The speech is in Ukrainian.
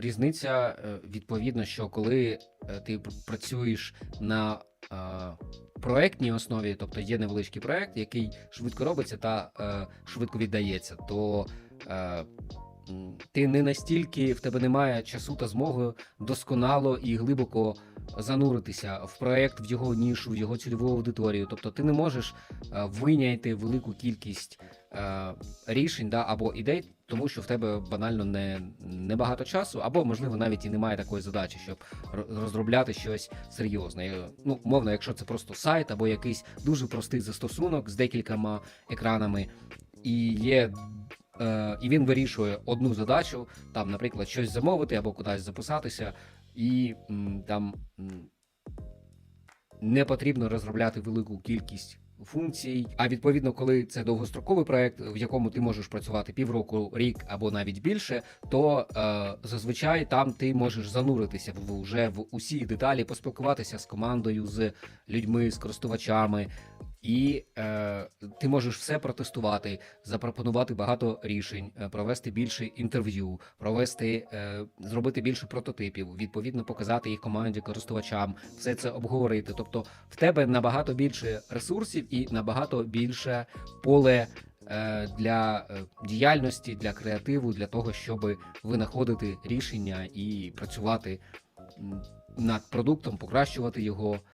різниця е, відповідно, що коли е, ти працюєш на е, проектній основі, тобто є невеличкий проект, який швидко робиться та швидко віддається, то ти не настільки в тебе немає часу та змоги досконало і глибоко зануритися в проект, в його нішу, в його цільову аудиторію. Тобто ти не можеш е, вийняти велику кількість е, рішень да, або ідей, тому що в тебе банально не, не багато часу, або можливо навіть і немає такої задачі, щоб розробляти щось серйозне. Е, Ну, мовно, якщо це просто сайт або якийсь дуже простий застосунок з декількома екранами, і є. Е, і він вирішує одну задачу, там, наприклад, щось замовити або кудись записатися, і там не потрібно розробляти велику кількість функцій. А відповідно, коли це довгостроковий проект, в якому ти можеш працювати півроку, рік або навіть більше, то е, зазвичай там ти можеш зануритися в вже в усі деталі, поспілкуватися з командою, з людьми, з користувачами. І е, ти можеш все протестувати, запропонувати багато рішень, е, провести більше інтерв'ю, провести, е, зробити більше прототипів, відповідно показати їх команді, користувачам, все це обговорити. Тобто, в тебе набагато більше ресурсів і набагато більше поле е, для е, діяльності, для креативу, для того, щоб винаходити рішення і працювати над продуктом, покращувати його,